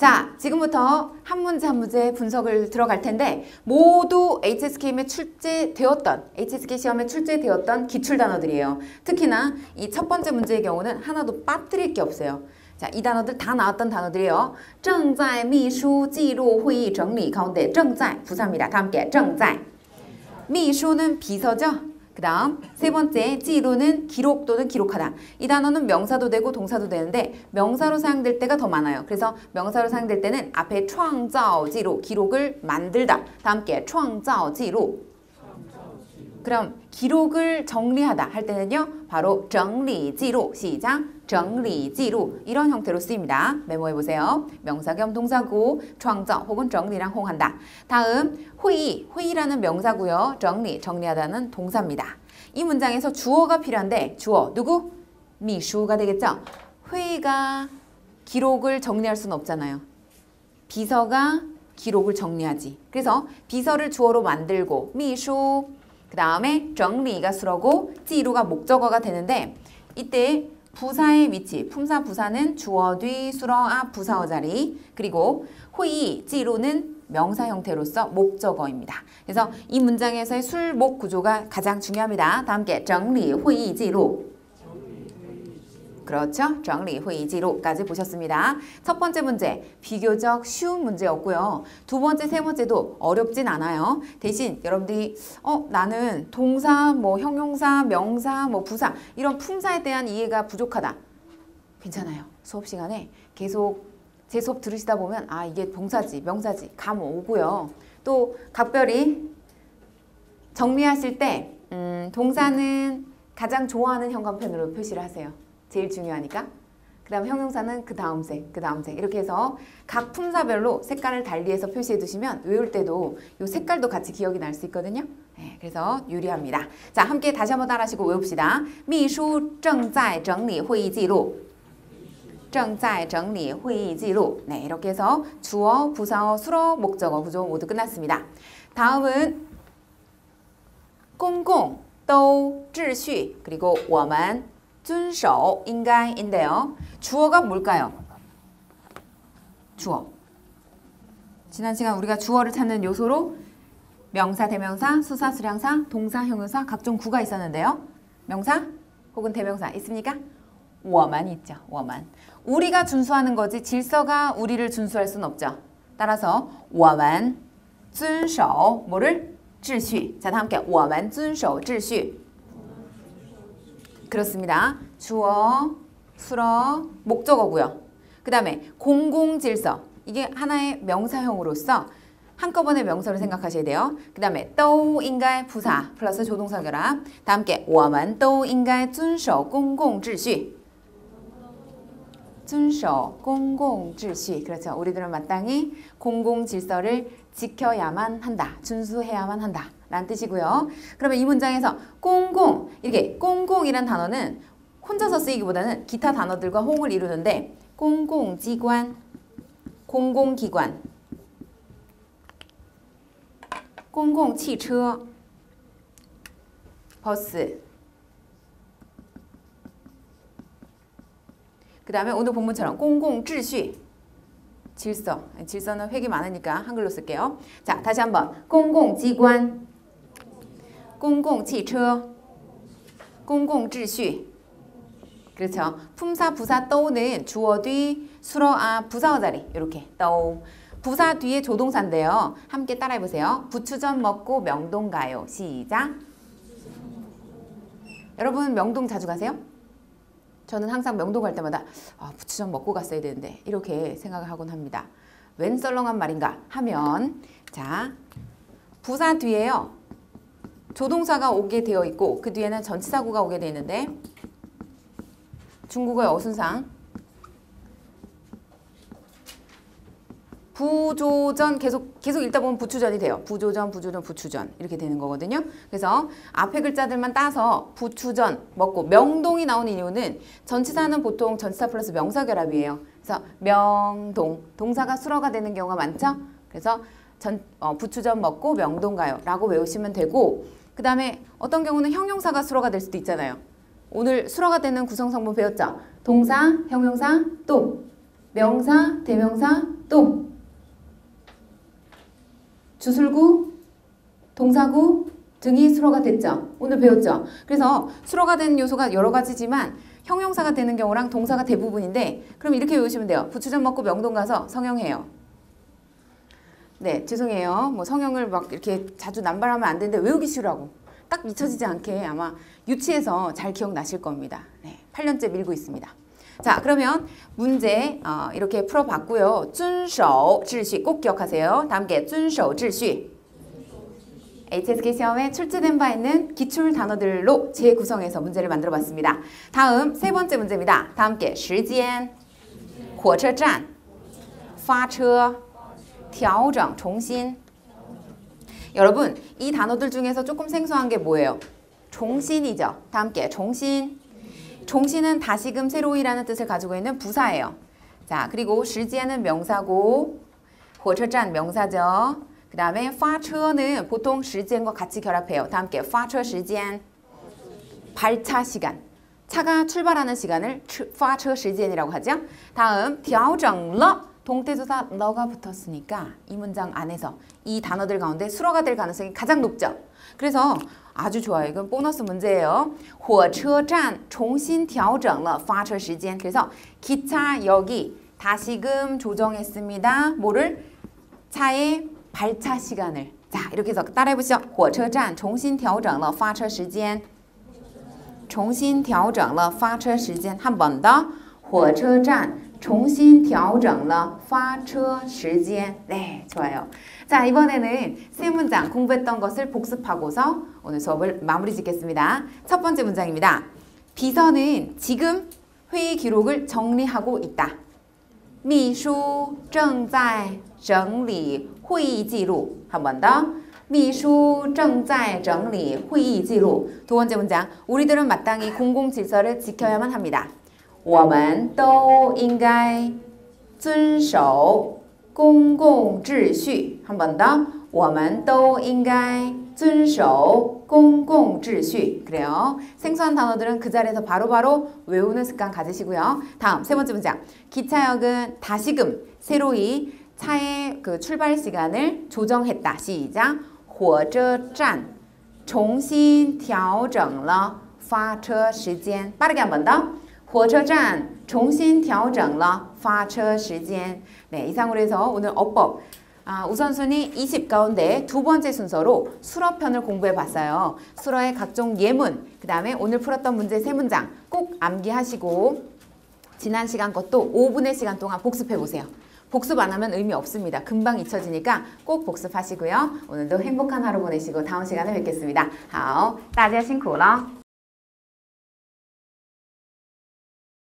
자, 지금부터 한 문제 한 문제 분석을 들어갈 텐데 모두 HSK에 출제되었던 HSK 시험에 출제되었던 기출 단어들이에요. 특히나 이 첫 번째 문제의 경우는 하나도 빠뜨릴 게 없어요. 자, 이 단어들 다 나왔던 단어들이에요. 正在秘书记录会议整理 가운데 正在 부사입니다. 다 함께 正在 미수는 비서죠. 그 다음 세 번째 지루는 기록 또는 기록하다. 이 단어는 명사도 되고 동사도 되는데 명사로 사용될 때가 더 많아요. 그래서 명사로 사용될 때는 앞에 创造记录 기록을 만들다. 다 함께 创造记录 그럼 기록을 정리하다 할 때는요. 바로 整理记录 시작. 정리, 지루 이런 형태로 쓰입니다. 메모해 보세요. 명사 겸 동사고 정정 혹은 정리랑 홍한다. 다음 회의, 회의라는 명사고요. 정리, 정리하다는 동사입니다. 이 문장에서 주어가 필요한데 주어 누구? 미슈가 되겠죠? 회의가 기록을 정리할 수는 없잖아요. 비서가 기록을 정리하지. 그래서 비서를 주어로 만들고 미슈 그 다음에 정리가 수로고 찌루가 목적어가 되는데 이때 부사의 위치, 품사 부사는 주어 뒤 수러 앞 부사어 자리 그리고 찌루는 명사 형태로서 목적어입니다. 그래서 이 문장에서의 술목 구조가 가장 중요합니다. 다 함께 정리 지루 그렇죠. 정리 회의 지로까지 보셨습니다. 첫 번째 문제 비교적 쉬운 문제였고요. 두 번째, 세 번째도 어렵진 않아요. 대신 여러분들이 어 나는 동사, 뭐 형용사, 명사, 뭐 부사 이런 품사에 대한 이해가 부족하다. 괜찮아요. 수업 시간에 계속 제 수업 들으시다 보면 아 이게 동사지, 명사지 감 오고요. 또 각별히 정리하실 때 음, 동사는 가장 좋아하는 현관펜으로 표시를 하세요. 제일 중요하니까. 그 다음 형용사는 그 다음 색, 그 다음 색 이렇게 해서 각 품사별로 색깔을 달리해서 표시해 두시면 외울 때도 이 색깔도 같이 기억이 날 수 있거든요. 네, 그래서 유리합니다. 자, 함께 다시 한번 따라하시고 외웁시다. 秘书正在整理会议记录.正在整理会议记录. 네, 이렇게 해서 주어, 부사어, 수어, 목적어 구조 모두 끝났습니다. 다음은 공공, 또, 秩序, 그리고 我们, 遵守应该인데요. 주어가 뭘까요? 주어. 지난 시간 우리가 주어를 찾는 요소로 명사, 대명사, 수사, 수량사, 동사, 형용사 각종 구가 있었는데요. 명사 혹은 대명사 있습니까? 我만 있죠. 我만. 우리가 준수하는 거지 질서가 우리를 준수할 수는 없죠. 따라서 我만 遵守 뭐를? 秩序. 자, 다 함께 我만遵守秩序. 그렇습니다. 주어, 수러, 목적어고요. 그 다음에 공공질서. 이게 하나의 명사형으로서 한꺼번에 명사를 생각하셔야 돼요. 그 다음에 都应该 부사 플러스 조동사 결합. 다 함께 我们都应该遵守公共秩序. 遵守公共秩序. 그렇죠. 우리들은 마땅히 공공질서를 지켜야만 한다. 준수해야만 한다. 라는 뜻이고요. 그러면 이 문장에서 공공 이렇게 공공이란 단어는 혼자서 쓰이기보다는 기타 단어들과 호응을 이루는데 공공기관, 공공기관, 공공汽车, 버스 그 다음에 오늘 본문처럼 공공秩序 질서 질서는 획이 많으니까 한글로 쓸게요. 자 다시 한번 공공기관 公共汽车,公共秩序. 그렇죠. 품사, 부사, 또는 주어 뒤, 수러, 아, 부사어 자리 이렇게 또 부사 뒤에 조동사인데요. 함께 따라해보세요. 부추전 먹고 명동 가요. 시작. 여러분 명동 자주 가세요? 저는 항상 명동 갈 때마다 아, 부추전 먹고 갔어야 되는데 이렇게 생각을 하곤 합니다. 웬 썰렁한 말인가 하면 자 부사 뒤에요. 조동사가 오게 되어 있고 그 뒤에는 전치사구가 오게 되어 있는데 중국어의 어순상 부조전 계속 계속 읽다 보면 부추전이 돼요. 부조전, 부조전, 부추전 이렇게 되는 거거든요. 그래서 앞에 글자들만 따서 부추전 먹고 명동이 나오는 이유는 전치사는 보통 전치사 플러스 명사 결합이에요. 그래서 명동 동사가 수러가 되는 경우가 많죠. 그래서 전, 어, 부추전 먹고 명동 가요 라고 외우시면 되고 그 다음에 어떤 경우는 형용사가 수로가 될 수도 있잖아요. 오늘 수로가 되는 구성성분 배웠죠? 동사, 형용사, 또 명사, 대명사, 또 주술구, 동사구 등이 수로가 됐죠. 오늘 배웠죠. 그래서 수로가 된 요소가 여러 가지지만 형용사가 되는 경우랑 동사가 대부분인데 그럼 이렇게 외우시면 돼요. 부추전 먹고 명동 가서 성형해요. 네, 죄송해요. 뭐 성형을 막 이렇게 자주 남발하면 안 되는데 외우기 싫으라고. 딱 잊혀지지 않게 아마 유치해서 잘 기억나실 겁니다. 네, 8년째 밀고 있습니다. 자, 그러면 문제 어, 이렇게 풀어봤고요. 遵守 秩序꼭 기억하세요. 다음 게 遵守 秩序 HSK 시험에 출제된 바 있는 기출 단어들로 재구성해서 문제를 만들어 봤습니다. 다음 세 번째 문제입니다. 다 함께 时间,火车站,发车, 调整,重新 여러분 이 단어들 중에서 조금 생소한 게 뭐예요? 종신이죠. 다 함께 종신. 종신은 다시금 새로이라는 뜻을 가지고 있는 부사예요. 자 그리고 时间은 명사고 火车站 명사죠. 그 다음에 发车는 보통 时间과 같이 결합해요. 다 함께 发车 时间 발차 시간 차가 출발하는 시간을 发车 时间이라고 하죠. 다음 调整了 동태조사 너가 붙었으니까 이 문장 안에서 이 단어들 가운데 수로가 될 가능성이 가장 높죠. 그래서 아주 좋아요. 이건 보너스 문제예요. 火车站重新调整了发车时间. 그래서 기차역이 다시금 조정했습니다. 뭐를? 차의 발차 시간을. 자, 이렇게 해서 따라해 보시죠. 火车站重新调整了发车时间.重新调整了发车时间. 한 번 더. 火车站 重新调整了发车时间. 네, 좋아요. 자, 이번에는 세 문장 공부했던 것을 복습하고서 오늘 수업을 마무리 짓겠습니다. 첫 번째 문장입니다. 비서는 지금 회의 기록을 정리하고 있다. 秘书正在整理会议记录. 한 번 더. 秘书正在整理会议记录. 두 번째 문장. 우리들은 마땅히 공공 질서를 지켜야만 합니다. 我们都应该遵守公共秩序. 한 번 더. 我们都应该遵守公共秩序. 그래요. 생소한 단어들은 그 자리에서 바로바로 바로 외우는 습관 가지시고요. 다음 세 번째 문장. 기차역은 다시금 새로이 차의 그 출발 시간을 조정했다. 시작. 火车站重新调整了发车时间. 빠르게 한 번 더. 火车站重新调整了发车时间. 네, 이상으로 해서 오늘 어법 아, 우선순위 20 가운데 두 번째 순서로 수러편을 공부해 봤어요. 수러의 각종 예문, 그 다음에 오늘 풀었던 문제 세 문장 꼭 암기하시고 지난 시간 것도 5분의 시간 동안 복습해 보세요. 복습 안 하면 의미 없습니다. 금방 잊혀지니까 꼭 복습하시고요. 오늘도 행복한 하루 보내시고 다음 시간에 뵙겠습니다. 好,大家辛苦了.